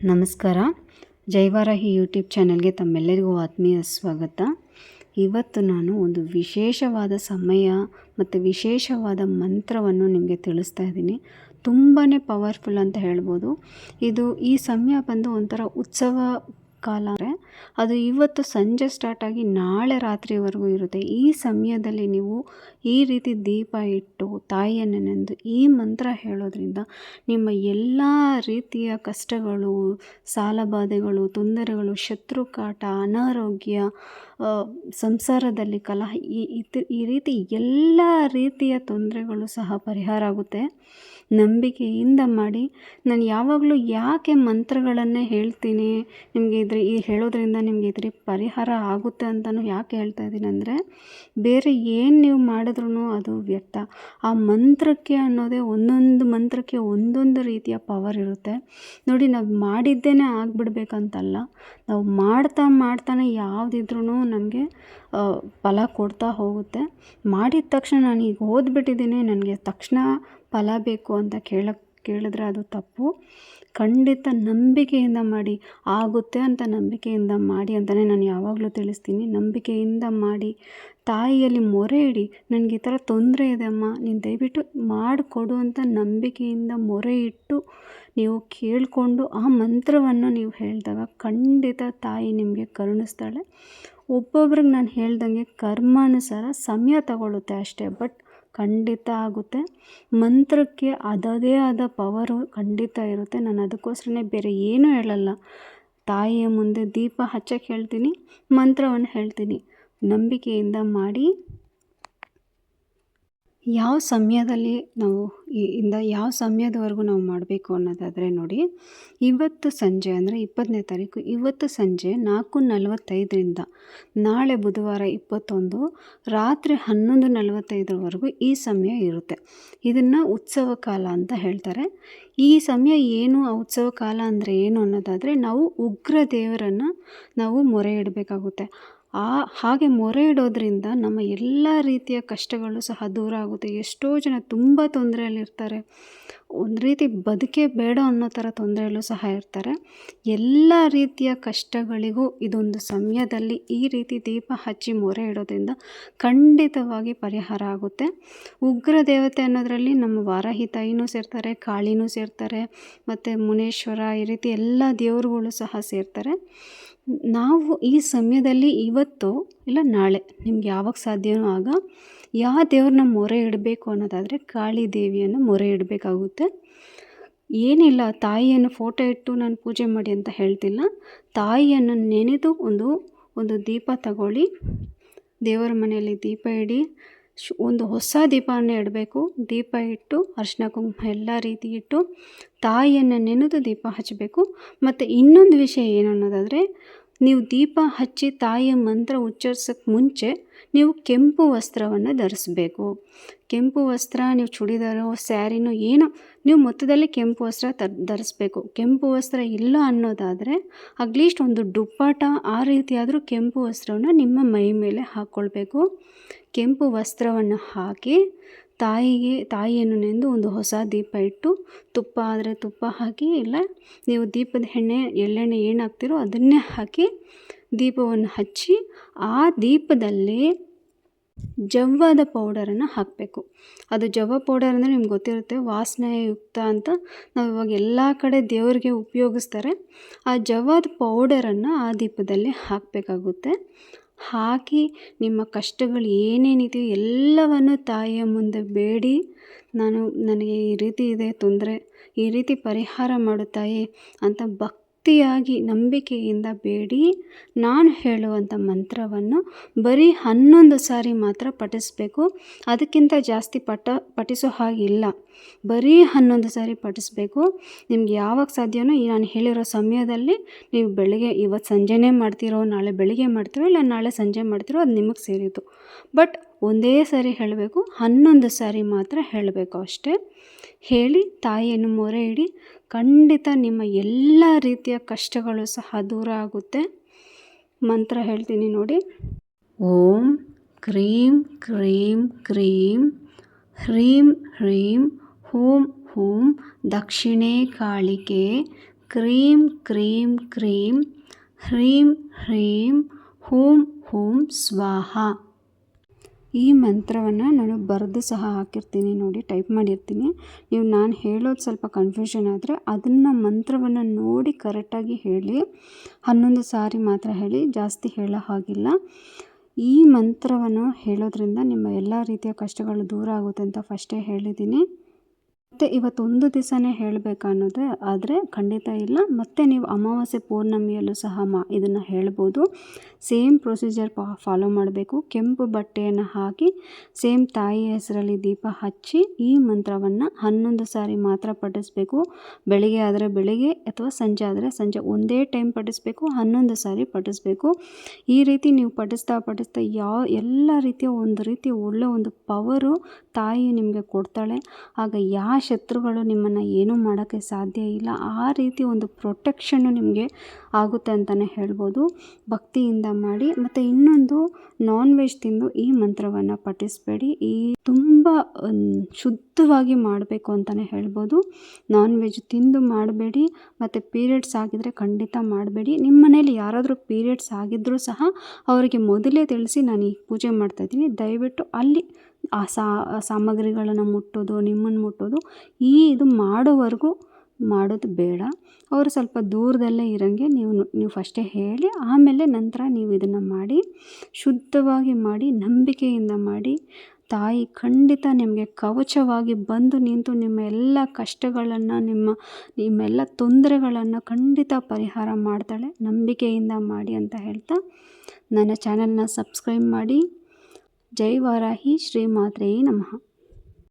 ನಮಸ್ಕಾರ. ಜೈವಾರಾಹಿ ಯೂಟ್ಯೂಬ್ ಚಾನಲ್ಗೆ ತಮ್ಮೆಲ್ಲರಿಗೂ ಆತ್ಮೀಯ ಸ್ವಾಗತ. ಇವತ್ತು ನಾನು ಒಂದು ವಿಶೇಷವಾದ ಸಮಯ ಮತ್ತು ವಿಶೇಷವಾದ ಮಂತ್ರವನ್ನು ನಿಮಗೆ ತಿಳಿಸ್ತಾ ಇದ್ದೀನಿ. ತುಂಬಾ ಪವರ್ಫುಲ್ ಅಂತ ಹೇಳ್ಬೋದು. ಇದು ಈ ಸಮಯ ಬಂದು ಒಂಥರ ಉತ್ಸವ ಕಾಲ ಅಂದರೆ ಅದು ಇವತ್ತು ಸಂಜೆ ಸ್ಟಾರ್ಟ್ ಆಗಿ ನಾಳೆ ರಾತ್ರಿವರೆಗೂ ಇರುತ್ತೆ. ಈ ಸಮಯದಲ್ಲಿ ನೀವು ಈ ರೀತಿ ದೀಪ ಇಟ್ಟು ತಾಯಿಯನ್ನು ನೆನೆದು ಈ ಮಂತ್ರ ಹೇಳೋದ್ರಿಂದ ನಿಮ್ಮ ಎಲ್ಲ ರೀತಿಯ ಕಷ್ಟಗಳು, ಸಾಲಬಾಧೆಗಳು, ತೊಂದರೆಗಳು, ಶತ್ರುಕಾಟ, ಅನಾರೋಗ್ಯ ಸಂಸಾರದಲ್ಲಿ ಕಲಹ, ಈ ರೀತಿ ಎಲ್ಲ ರೀತಿಯ ತೊಂದರೆಗಳು ಸಹ ಪರಿಹಾರ ಆಗುತ್ತೆ. ನಂಬಿಕೆಯಿಂದ ಮಾಡಿ, ನಾನು ಯಾವಾಗಲೂ ಯಾಕೆ ಮಂತ್ರಗಳನ್ನೇ ಹೇಳ್ತೀನಿ, ನಿಮಗೆ ಇದ್ರ, ಈ ಹೇಳೋದ್ರಿಂದ ನಿಮಗೆ ಇದ್ರ ಪರಿಹಾರ ಆಗುತ್ತೆ ಅಂತಲೂ ಯಾಕೆ ಹೇಳ್ತಾ ಇದ್ದೀನಿ ಅಂದರೆ, ಬೇರೆ ಏನು ನೀವು ಮಾಡಿದ್ರೂ ಅದು ವ್ಯರ್ಥ. ಆ ಮಂತ್ರಕ್ಕೆ ಅನ್ನೋದೇ ಒಂದೊಂದು ಮಂತ್ರಕ್ಕೆ ಒಂದೊಂದು ರೀತಿಯ ಪವರ್ ಇರುತ್ತೆ. ನೋಡಿ, ನಾವು ಮಾಡಿದ್ದೇನೆ ಆಗಿಬಿಡ್ಬೇಕಂತಲ್ಲ, ನಾವು ಮಾಡ್ತಾ ಮಾಡ್ತಾನೆ ಯಾವುದಿದ್ರೂ ನಮಗೆ ಫಲ ಕೊಡ್ತಾ ಹೋಗುತ್ತೆ. ಮಾಡಿದ ತಕ್ಷಣ ನಾನು ಈಗ ಓದ್ಬಿಟ್ಟಿದ್ದೀನಿ. ನನಗೆ ತಕ್ಷಣ ಫಲ ಬೇಕು ಅಂತ ಕೇಳಕ್ಕೆ ಕೇಳಿದ್ರೆ ಅದು ತಪ್ಪು. ಖಂಡಿತ ನಂಬಿಕೆಯಿಂದ ಮಾಡಿ, ಆಗುತ್ತೆ ಅಂತ ನಂಬಿಕೆಯಿಂದ ಮಾಡಿ ಅಂತಲೇ ನಾನು ಯಾವಾಗಲೂ ತಿಳಿಸ್ತೀನಿ. ನಂಬಿಕೆಯಿಂದ ಮಾಡಿ, ತಾಯಿಯಲ್ಲಿ ಮೊರೆ ಇಡಿ, ನನಗೆ ಈ ಥರ ತೊಂದರೆ ಇದೆ ಅಮ್ಮ, ನೀನು ದಯವಿಟ್ಟು ಮಾಡಿಕೊಡು ಅಂತ ನಂಬಿಕೆಯಿಂದ ಮೊರೆ ಇಟ್ಟು ನೀವು ಕೇಳಿಕೊಂಡು ಆ ಮಂತ್ರವನ್ನು ನೀವು ಹೇಳಿದಾಗ ಖಂಡಿತ ತಾಯಿ ನಿಮಗೆ ಕರುಣಿಸ್ತಾಳೆ. ಒಬ್ಬೊಬ್ರಿಗೆ ನಾನು ಹೇಳ್ದಂಗೆ ಕರ್ಮಾನುಸಾರ ಸಮಯ ತಗೊಳ್ಳುತ್ತೆ ಅಷ್ಟೇ, ಬಟ್ ಖಂಡಿತ ಆಗುತ್ತೆ. ಮಂತ್ರಕ್ಕೆ ಅದದೇ ಆದ ಪವರು ಖಂಡಿತ ಇರುತ್ತೆ. ನಾನು ಅದಕ್ಕೋಸ್ಕರನೇ ಬೇರೆ ಏನೂ ಹೇಳಲ್ಲ. ತಾಯಿಯ ಮುಂದೆ ದೀಪ ಹಚ್ಚಕ್ಕೆ ಹೇಳ್ತೀನಿ, ಮಂತ್ರವನ್ನು ಹೇಳ್ತೀನಿ. ನಂಬಿಕೆಯಿಂದ ಮಾಡಿ. ಯಾವ ಸಮಯದಲ್ಲಿ ನಾವು ಇಂದ ಯಾವ ಸಮಯದವರೆಗೂ ನಾವು ಮಾಡಬೇಕು ಅನ್ನೋದಾದರೆ ನೋಡಿ, ಇವತ್ತು ಸಂಜೆ ಅಂದರೆ ಇಪ್ಪತ್ತನೇ ತಾರೀಕು, ಇವತ್ತು ಸಂಜೆ ನಾಲ್ಕು ನಲವತ್ತೈದರಿಂದ ನಾಳೆ ಬುಧವಾರ ಇಪ್ಪತ್ತೊಂದು, ರಾತ್ರಿ ಹನ್ನೊಂದು ನಲವತ್ತೈದರವರೆಗೂ ಈ ಸಮಯ ಇರುತ್ತೆ. ಇದನ್ನು ಉತ್ಸವ ಕಾಲ ಅಂತ ಹೇಳ್ತಾರೆ. ಈ ಸಮಯ ಏನು, ಆ ಉತ್ಸವ ಕಾಲ ಅಂದರೆ ಏನು ಅನ್ನೋದಾದರೆ ನಾವು ಉಗ್ರ ದೇವರನ್ನು ನಾವು ಮೊರೆ ಇಡಬೇಕಾಗುತ್ತೆ. ಆ ಹಾಗೆ ಮೊರೆ ಇಡೋದ್ರಿಂದ ನಮ್ಮ ಎಲ್ಲ ರೀತಿಯ ಕಷ್ಟಗಳು ಸಹ ದೂರ ಆಗುತ್ತೆ. ಎಷ್ಟೋ ಜನ ತುಂಬ ತೊಂದರೆಯಲ್ಲಿರ್ತಾರೆ ಒಂದು ರೀತಿ ಬದುಕೇ ಬೇಡ ಅನ್ನೋ ಥರ ತೊಂದರೆಯಲ್ಲೂ ಸಹ ಇರ್ತಾರೆ. ಎಲ್ಲ ರೀತಿಯ ಕಷ್ಟಗಳಿಗೂ ಇದೊಂದು ಸಮಯದಲ್ಲಿ ಈ ರೀತಿ ದೀಪ ಹಚ್ಚಿ ಮೊರೆ ಇಡೋದ್ರಿಂದ ಖಂಡಿತವಾಗಿ ಪರಿಹಾರ ಆಗುತ್ತೆ. ಉಗ್ರ ದೇವತೆ ಅನ್ನೋದರಲ್ಲಿ ನಮ್ಮ ವಾರಾಹಿ ತಾಯಿನೂ ಸೇರ್ತಾರೆ, ಕಾಳಿನೂ ಸೇರ್ತಾರೆ, ಮತ್ತು ಮುನೇಶ್ವರ ಈ ರೀತಿ ಎಲ್ಲ ದೇವರುಗಳು ಸಹ ಸೇರ್ತಾರೆ. ನಾವು ಈ ಸಮಯದಲ್ಲಿ ಇವತ್ತು ಇಲ್ಲ ನಾಳೆ ನಿಮ್ಗೆ ಯಾವಾಗ ಸಾಧ್ಯವೋ ಆಗ ಯಾವ ದೇವ್ರನ್ನ ಮೊರೆ ಇಡಬೇಕು ಅನ್ನೋದಾದರೆ ಕಾಳಿ ದೇವಿಯನ್ನು ಮೊರೆ ಇಡಬೇಕಾಗುತ್ತೆ. ಏನಿಲ್ಲ, ತಾಯಿಯನ್ನು ಫೋಟೋ ಇಟ್ಟು ನಾನು ಪೂಜೆ ಮಾಡಿ ಅಂತ ಹೇಳ್ತಿಲ್ಲ. ತಾಯಿಯನ್ನು ನೆನೆದು ಒಂದು ಒಂದು ದೀಪ ತಗೊಳ್ಳಿ. ದೇವರ ಮನೆಯಲ್ಲಿ ದೀಪ ಇಡಿ. ಒಂದು ಹೊಸ ದೀಪವನ್ನು ಇಡಬೇಕು. ದೀಪ ಇಟ್ಟು, ಅರ್ಶಿನ ಕುಂಕುಮ ಎಲ್ಲ ರೀತಿ ಇಟ್ಟು, ತಾಯಿಯನ್ನು ನೆನೆದು ದೀಪ ಹಚ್ಚಬೇಕು ಮತ್ತು ಇನ್ನೊಂದು ವಿಷಯ ಏನು ಅನ್ನೋದಾದರೆ, ನೀವು ದೀಪ ಹಚ್ಚಿ ತಾಯಿಯ ಮಂತ್ರ ಉಚ್ಚರಿಸೋಕ್ಕೆ ಮುಂಚೆ ನೀವು ಕೆಂಪು ವಸ್ತ್ರವನ್ನು ಧರಿಸಬೇಕು. ಕೆಂಪು ವಸ್ತ್ರ, ನೀವು ಚೂಡಿದಾರೋ, ಸ್ಯಾರಿನೋ ಏನೋ, ನೀವು ಮೊತ್ತದಲ್ಲಿ ಕೆಂಪು ವಸ್ತ್ರ ತ ಧರಿಸ್ಬೇಕು. ಕೆಂಪು ವಸ್ತ್ರ ಇಲ್ಲ ಅನ್ನೋದಾದರೆ, ಅಟ್ಲೀಸ್ಟ್ ಒಂದು ಡುಪ್ಪಾಟ ಆ ರೀತಿಯಾದರೂ ಕೆಂಪು ವಸ್ತ್ರವನ್ನು ನಿಮ್ಮ ಮೈ ಮೇಲೆ ಹಾಕ್ಕೊಳ್ಬೇಕು ಕೆಂಪು ವಸ್ತ್ರವನ್ನು ಹಾಕಿ ತಾಯಿಗೆ, ತಾಯಿಯನ್ನು ನೆಂದು ಒಂದು ಹೊಸ ದೀಪ ಇಟ್ಟು ತುಪ್ಪ ಆದರೆ ತುಪ್ಪ ಹಾಕಿ ಇಲ್ಲ, ನೀವು ದೀಪದ ಎಣ್ಣೆ, ಎಳ್ಳೆಣ್ಣೆ ಏನು ಹಾಕ್ತಿರೋ ಅದನ್ನೇ ಹಾಕಿ ದೀಪವನ್ನು ಹಚ್ಚಿ ಆ ದೀಪದಲ್ಲಿ ಜವ್ವಾದ ಪೌಡರನ್ನು ಹಾಕಬೇಕು. ಅದು ಜವ್ವ ಪೌಡರ್ ಅಂದರೆ ನಿಮ್ಗೆ ಗೊತ್ತಿರುತ್ತೆ, ವಾಸನೆಯುಕ್ತ ಅಂತ. ನಾವು ಇವಾಗ ಎಲ್ಲ ಕಡೆ ದೇವರಿಗೆ ಉಪಯೋಗಿಸ್ತಾರೆ. ಆ ಜವ್ವಾದ ಪೌಡರನ್ನು ಆ ದೀಪದಲ್ಲಿ ಹಾಕಬೇಕಾಗುತ್ತೆ. ಹಾಕಿ ನಿಮ್ಮ ಕಷ್ಟಗಳು ಏನೇನಿದೆಯೋ ಎಲ್ಲವನ್ನು ತಾಯಿಯ ಮುಂದೆ ಬೇಡಿ. ನಾನು, ನನಗೆ ಈ ರೀತಿ ಇದೆ ತೊಂದರೆ, ಈ ರೀತಿ ಪರಿಹಾರ ಮಾಡು ತಾಯಿ ಅಂತ ಭಕ್ತಿಯಾಗಿ ನಂಬಿಕೆಯಿಂದ ಬೇಡಿ. ನಾನು ಹೇಳುವಂಥ ಮಂತ್ರವನ್ನು ಬರೀ ಹನ್ನೊಂದು ಸಾರಿ ಮಾತ್ರ ಪಠಿಸಬೇಕು. ಅದಕ್ಕಿಂತ ಜಾಸ್ತಿ ಪಠ, ಪಠಿಸೋ ಹಾಗಿಲ್ಲ ಬರೀ ಹನ್ನೊಂದು ಸಾರಿ ಪಠಿಸ್ಬೇಕು. ನಿಮ್ಗೆ ಯಾವಾಗ ಸಾಧ್ಯವೋ ಈ ನಾನು ಹೇಳಿರೋ ಸಮಯದಲ್ಲಿ ನೀವು ಬೆಳಗ್ಗೆ ಇವತ್ತು ಸಂಜೆನೇ ಮಾಡ್ತಿರೋ, ನಾಳೆ ಬೆಳಿಗ್ಗೆ ಮಾಡ್ತಿರೋ, ಇಲ್ಲ ನಾಳೆ ಸಂಜೆ ಮಾಡ್ತಿರೋ ಅದು ನಿಮಗೆ ಸೇರಿತು ಬಟ್ ಒಂದೇ ಸಾರಿ ಹೇಳಬೇಕು, ಹನ್ನೊಂದು ಸಾರಿ ಮಾತ್ರ ಹೇಳಬೇಕು ಅಷ್ಟೇ. ಹೇಳಿ, ತಾಯಿಯನ್ನು ಮೊರೆ ಇಡಿ, ಖಂಡಿತ ನಿಮ್ಮ ಎಲ್ಲ ರೀತಿಯ ಕಷ್ಟಗಳು ಸಹ ದೂರ ಆಗುತ್ತೆ. ಮಂತ್ರ ಹೇಳ್ತೀನಿ ನೋಡಿ. ಓಂ ಕ್ರೀಂ ಕ್ರೀಂ ಕ್ರೀಂ, ಹ್ರೀಂ ಹ್ರೀಂ, ಹೂಂ ಹೂಂ, ದಕ್ಷಿಣೆ ಕಾಳಿಕೆ, ಕ್ರೀಂ ಕ್ರೀಂ ಕ್ರೀಂ, ಹ್ರೀಂ ಹ್ರೀಂ, ಹೂಂ ಹೂಂ, ಸ್ವಾಹ. ಈ ಮಂತ್ರವನ್ನು ನಾನು ಬರೆದು ಸಹ ಹಾಕಿರ್ತೀನಿ ನೋಡಿ, ಟೈಪ್ ಮಾಡಿರ್ತೀನಿ. ನೀವು ನಾನು ಹೇಳೋದು ಸ್ವಲ್ಪ ಕನ್ಫ್ಯೂಷನ್ ಆದರೆ ಅದನ್ನು ಮಂತ್ರವನ್ನು ನೋಡಿ ಕರೆಕ್ಟಾಗಿ ಹೇಳಿ, ಹನ್ನೊಂದು ಸಾರಿ ಮಾತ್ರ ಹೇಳಿ, ಜಾಸ್ತಿ ಹೇಳೋ ಹಾಗಿಲ್ಲ. ಈ ಮಂತ್ರವನ್ನು ಹೇಳೋದ್ರಿಂದ ನಿಮ್ಮ ಎಲ್ಲ ರೀತಿಯ ಕಷ್ಟಗಳು ದೂರ ಆಗುತ್ತೆ ಅಂತ ಫಸ್ಟೇ ಹೇಳಿದ್ದೀನಿ. ಮತ್ತು ಇವತ್ತೊಂದು ದಿವಸನೇ ಹೇಳಬೇಕಾ ಅನ್ನೋದೇ ಆದರೆ ಖಂಡಿತ ಇಲ್ಲ. ಮತ್ತು ನೀವು ಅಮಾವಾಸ್ಯೆ ಪೌರ್ಣಮಿಯಲ್ಲೂ ಸಹ ಮಾ, ಇದನ್ನು ಹೇಳ್ಬೋದು. ಸೇಮ್ ಪ್ರೊಸೀಜರ್ ಪಾ ಫಾಲೋ ಮಾಡಬೇಕು. ಕೆಂಪು ಬಟ್ಟೆಯನ್ನು ಹಾಕಿ, ಸೇಮ್ ತಾಯಿ ಹೆಸರಲ್ಲಿ ದೀಪ ಹಚ್ಚಿ, ಈ ಮಂತ್ರವನ್ನು ಹನ್ನೊಂದು ಸಾರಿ ಮಾತ್ರ ಪಠಿಸ್ಬೇಕು. ಬೆಳಿಗ್ಗೆ ಆದರೆ ಬೆಳಿಗ್ಗೆ ಅಥವಾ ಸಂಜೆ ಆದರೆ ಸಂಜೆ ಒಂದೇ ಟೈಮ್ ಪಠಿಸ್ಬೇಕು, ಹನ್ನೊಂದು ಸಾರಿ ಪಠಿಸ್ಬೇಕು. ಈ ರೀತಿ ನೀವು ಪಠಿಸ್ತಾ ಪಠಿಸ್ತಾ ಯಾವ ಎಲ್ಲ ರೀತಿಯ ಒಂದು ರೀತಿ ಒಳ್ಳೆಯ ಒಂದು ಪವರು ತಾಯಿ ನಿಮಗೆ ಕೊಡ್ತಾಳೆ. ಆಗ ಯಾವ ಶತ್ರುಗಳು ನಿಮ್ಮನ್ನು ಏನೂ ಮಾಡೋಕ್ಕೆ ಸಾಧ್ಯ ಇಲ್ಲ. ಆ ರೀತಿ ಒಂದು ಪ್ರೊಟೆಕ್ಷನ್ನು ನಿಮಗೆ ಆಗುತ್ತೆ ಅಂತಲೇ ಹೇಳ್ಬೋದು. ಭಕ್ತಿಯಿಂದ ಮಾಡಿ. ಮತ್ತು ಇನ್ನೊಂದು ನಾನ್ ವೆಜ್ ತಿಂದು ಈ ಮಂತ್ರವನ್ನು ಪಠಿಸಬೇಡಿ. ಈ ತುಂಬ ಶುದ್ಧವಾಗಿ ಮಾಡಬೇಕು ಅಂತಲೇ ಹೇಳ್ಬೋದು. ನಾನ್ ವೆಜ್ ತಿಂದು ಮಾಡಬೇಡಿ. ಮತ್ತು ಪೀರಿಯಡ್ಸ್ ಆಗಿದರೆ ಖಂಡಿತ ಮಾಡಬೇಡಿ. ನಿಮ್ಮ ಮನೇಲಿ ಯಾರಾದರೂ ಪೀರಿಯಡ್ಸ್ ಆಗಿದ್ದರೂ ಸಹ ಅವರಿಗೆ ಮೊದಲೇ ತಿಳಿಸಿ ನಾನು ಈ ಪೂಜೆ ಮಾಡ್ತಾಯಿದ್ದೀನಿ ದಯವಿಟ್ಟು ಅಲ್ಲಿ ಆ ಸಾಮಗ್ರಿಗಳನ್ನು ಮುಟ್ಟೋದು ನಿಮ್ಮನ್ನು ಮುಟ್ಟೋದು, ಈ ಇದು ಮಾಡೋವರೆಗೂ ಮಾಡೋದು ಬೇಡ. ಅವರು ಸ್ವಲ್ಪ ದೂರದಲ್ಲೇ ಇರೋಂಗೆ ನೀವು ನೀವು ಫಸ್ಟೇ ಹೇಳಿ, ಆಮೇಲೆ ನಂತರ ನೀವು ಇದನ್ನು ಮಾಡಿ, ಶುದ್ಧವಾಗಿ ಮಾಡಿ, ನಂಬಿಕೆಯಿಂದ ಮಾಡಿ, ತಾಯಿ ಖಂಡಿತ ನಿಮಗೆ ಕವಚವಾಗಿ ಬಂದು ನಿಂತು ನಿಮ್ಮ ಎಲ್ಲ ಕಷ್ಟಗಳನ್ನು, ನಿಮ್ಮ, ನಿಮ್ಮೆಲ್ಲ ತೊಂದರೆಗಳನ್ನು ಖಂಡಿತ ಪರಿಹಾರ ಮಾಡ್ತಾಳೆ. ನಂಬಿಕೆಯಿಂದ ಮಾಡಿ ಅಂತ ಹೇಳ್ತಾ ನನ್ನ ಚಾನಲ್ನ ಸಬ್ಸ್ಕ್ರೈಬ್ ಮಾಡಿ. ಜೈ ವಾರಾಹಿ ಶ್ರೀ ಮಾತ್ರೇ ನಮಃ